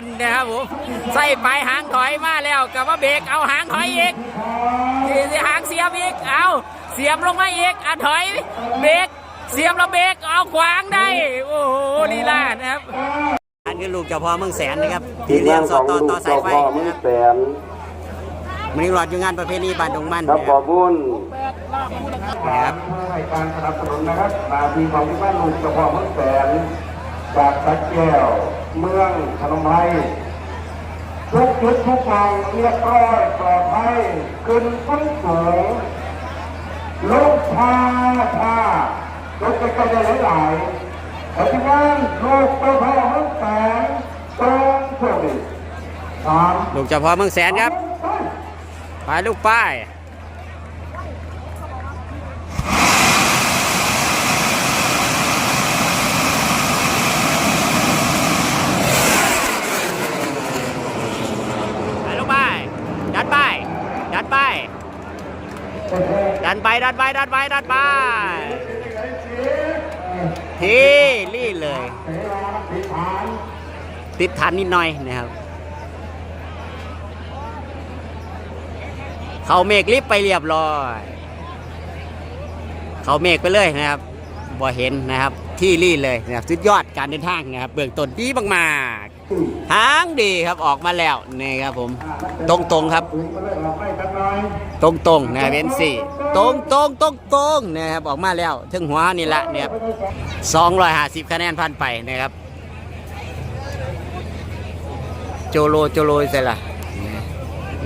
นนะครับผมใส่ไปหางถอยมาแล้วกลับมาเบรกเอาหางถอยอีกทีสิหางเสียบอีกเอาเสียบลงมาอีกอะถอยเบรกเสียบแล้วเบรกเอาขวางได้ โอ้โหลีลานะครับอันคือลูกเจ้าพ่อเมืองแสนนะครับที่เรียงสอดต่อต่อสายไฟมืนะอครับแสนมันนี้หลอดอยู่งานประเพณีบ้านดงมันครับนะขคอรับบคุณนะครับให้การสนับสนุนนะครับนาทีของที่บ้านลุงเฉพาะเมืองแสนจากสักแก้ว เมืองขนมไทยทุกจุดทุกทางเรียบร้อยปลอดภัยขึ้นขึ้นสูงลงพาพารถไปก็ได้หลายๆปัจจุบันลูกเฉพาะเมืองแสนตรงโชคดีสามลูกเจ้าพ่อเมืองแสนครับ ไปลูกป้ายไปลูกป้ายดันไปดันไป ดันไปดันไปดันไปดันไปทีรีเลย ติดทันนิดหน่อยนะครับ เขาเมฆลิฟไปเรียบร้อย เขาเมฆไปเลยนะครับบ่เห็นนะครับ ที่รีเลยนะครับสุดยอดการเดินทางนะครับ เบื้องต้นดีมากๆทางดีครับออกมาแล้วนี่ครับผม ตรงๆครับ ตรงตรงๆนะครับเอ็นสี่ตรงตรงตรงตรงๆนะครับออกมาแล้วถึงหัวนี่แหละเนี่ยสองร้อยห้าสิบคะแนนพันไปนะครับ โจโลโจโลใส่ละ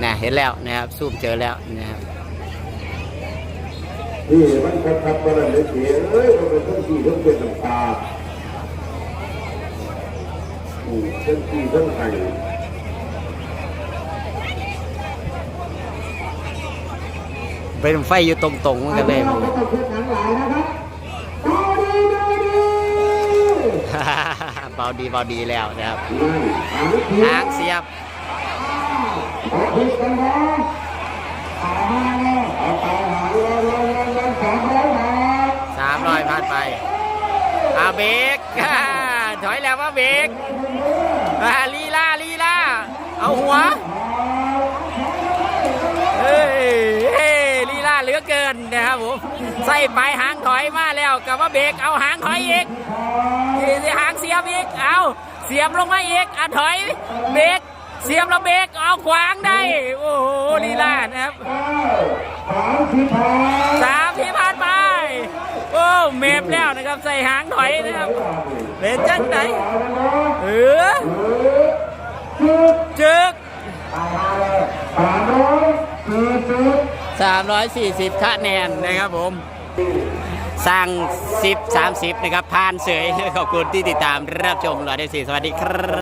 นะเห็นแล้วนะครับซูมเจอแล้วนะครับนี่มันคัดคัดประเด็นเลยเสียเอ้ยมันเป็นทั้งที่ทั้งเป็นน้ำตาอืมทั้งที่ทั้งไห้ เป็นไฟอยู่ตรงๆมันก็เลยเบาดีเบาดีแล้วนะครับหางเสียบสามร้อยผ่านไปอาเบรกถอยแล้วว่าเบรกอ่าลีลาลีลาเอาหัว เฮ้ยเฮ้ยลีลาเหลือเกินนะครับ ผมใส่ไปหางถอยมาแล้วกับมาเบรกเอาหางถอยอีกทีสิหางเสียบอีกเอาเสียบลงมาอีกอะถอยเบรกเสียบแล้วเบรกเอาขวางได้ โอ้โหลีลานะครับสามสิบห้าสามที่ผ่านไปโอ้เมฟแล้วนะครับใส่หางถอยนะครับเป็นจังไหนเออจึก สามร้อยสี่สิบ 340คะแนนนะครับผมสร้าง10 30 นะครับผ่านเสยขอบคุณที่ติดตามรับชมรอได้สี่สวัสดีครับ